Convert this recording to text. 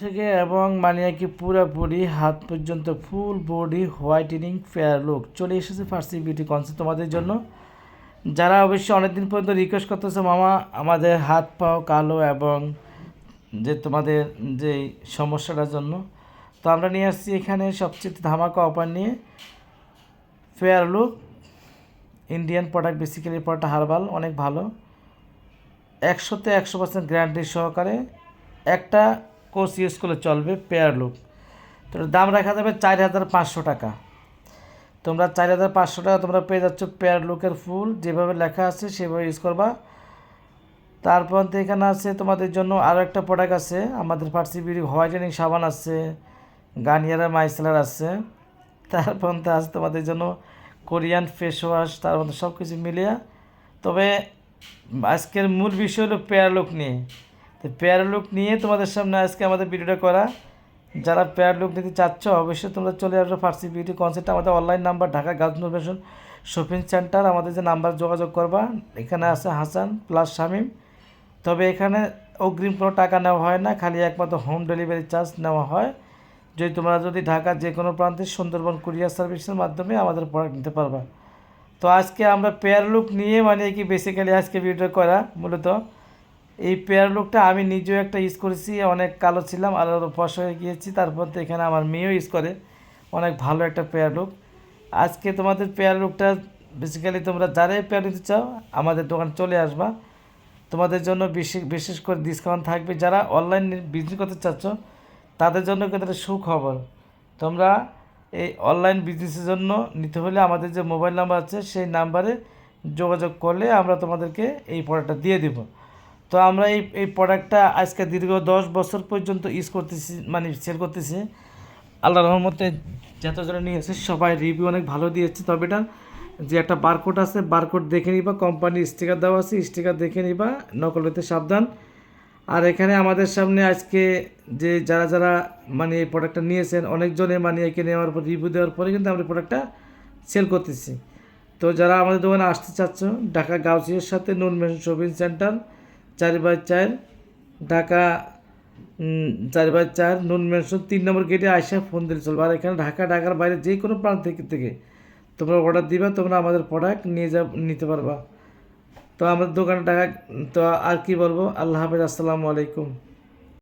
থেকে এবং মানে কি পুরোপুরি হাত পর্যন্ত full body whitening fair look চলে এসেছে ফার্সি বিউটি কনসেপ্ট তোমাদের জন্য। যারা অবশ্যই অনেকদিন পর্যন্ত রিকোয়েস্ট করতেছে মামা, আমাদের হাত পাও কালো এবং যে তোমাদের যে সমস্যাটার জন্য। তো আমরা নিয়ে আসছি এখানে সবচেয়ে ধামাকা অফার নিয়ে। Fair look Indian product basically product herbal, অনেক ভালো। একশোতে একশো পার্সেন্ট গ্যারান্টি সহকারে। একটা কোর্স ইউজ করলে চলবে পেয়ার লুক তো দাম রাখা যাবে চার হাজার পাঁচশো টাকা। তোমরা চার হাজার পাঁচশো টাকা তোমরা পেয়ে যাচ্ছ পেয়ার লুকের ফুল, যেভাবে লেখা আছে সেভাবে ইউজ করবা। তারপর এখানে আছে তোমাদের জন্য আরও একটা প্রোডাক্ট আছে, আমাদের ফার্সি বিউটি হোয়াইটেনিং সাবান আছে গার্নিয়ারের মাইসেলার আছে। তারপর আছে তোমাদের জন্য কোরিয়ান ফেস ওয়াশ তার মধ্যে সব কিছু মিলিয়ে। তবে আজকের মূল বিষয় হলো পেয়ার লুক নিয়ে। তো পেয়ার লুক নিয়ে তোমাদের সামনে আজকে আমাদের ভিডিওটা করা। যারা পেয়ার লুক নিতে চাচ্ছ, অবশ্যই তোমরা চলে আসবে ফার্সি বিউটি কনসেপ্ট আমাদের অনলাইন নাম্বার ঢাকা গাছ ইনফরমেশন শপিং সেন্টার আমাদের যে নাম্বার যোগাযোগ করবা, এখানে আছে হাসান প্লাস শামিম। তবে এখানে অগ্রিম কোনো টাকা নেওয়া হয় না, খালি একমাত্র হোম ডেলিভারি চার্জ নেওয়া হয়। যদি তোমরা যদি ঢাকার যে কোনো প্রান্তে সুন্দরবন কুরিয়ার সার্ভিসের মাধ্যমে আমাদের প্রোডাক্ট নিতে পারবা। তো আজকে আমরা পেয়ার লুক নিয়ে মানে কি বেসিক্যালি আজকে ভিডিও করা, মূলত। এই পেয়ার লুকটা আমি নিজেও একটা ইউজ করেছি, অনেক কালো ছিলাম আর ফস হয়ে গিয়েছি, তারপর তো এখানে আমার মেয়েও ইউজ করে। অনেক ভালো একটা পেয়ার লুক। আজকে তোমাদের পেয়ার লুকটা বেসিক্যালি তোমরা যারাই পেয়ার নিতে চাও, আমাদের দোকান চলে আসবা। তোমাদের জন্য বিশেষ বিশেষ করে ডিসকাউন্ট থাকবে। যারা অনলাইন বিজনেস করতে চাচ্ছ, তাদের জন্য কিন্তু সুখবর। তোমরা এই অনলাইন বিজনেসের জন্য নিতে হলে আমাদের যে মোবাইল নাম্বার আছে, সেই নাম্বারে যোগাযোগ করলে আমরা তোমাদেরকে এই প্রোডাক্টটা দিয়ে দেব। তো আমরা এই এই প্রোডাক্টটা আজকে দীর্ঘ দশ বছর পর্যন্ত ইউজ করতেছি মানে সেল করতেছি। আল্লাহ রহমতে যতজনে নিয়েছে সবাই রিভিউ অনেক ভালো দিয়েছে। তবে এটা যে একটা বারকোড আছে বারকোড দেখে নিবা কোম্পানির স্টিকার দেওয়া আছে স্টিকার দেখে নিবা, নকল হতে সাবধান। আর এখানে আমাদের সামনে আজকে যে যারা যারা মানে এই প্রোডাক্টটা নিয়েছেন, অনেকজনে মানে একে নেওয়ার পর রিভিউ দেওয়ার পরে কিন্তু আমরা প্রোডাক্টটা সেল করতেছি। তো যারা আমাদের দোকানে আসতে চাচ্ছ, ঢাকা গাউসিয়ার সাথে নুন মেশন শপিং সেন্টার চার বাই চার, ঢাকা চার বাই চার, নুন মেনশন, তিন নম্বর গেটে আসা ফোন দিলে চলবে। আর এখানে ঢাকা, ঢাকার বাইরে যে কোনো প্রান্ত থেকে থেকে তোমরা অর্ডার দিবা, তোমরা আমাদের প্রোডাক্ট নিয়ে যা নিতে পারবা। তো আমাদের দোকানে টাকা তো আর কি বলব? আল্লাহ হাফেজ, আসসালামু আলাইকুম।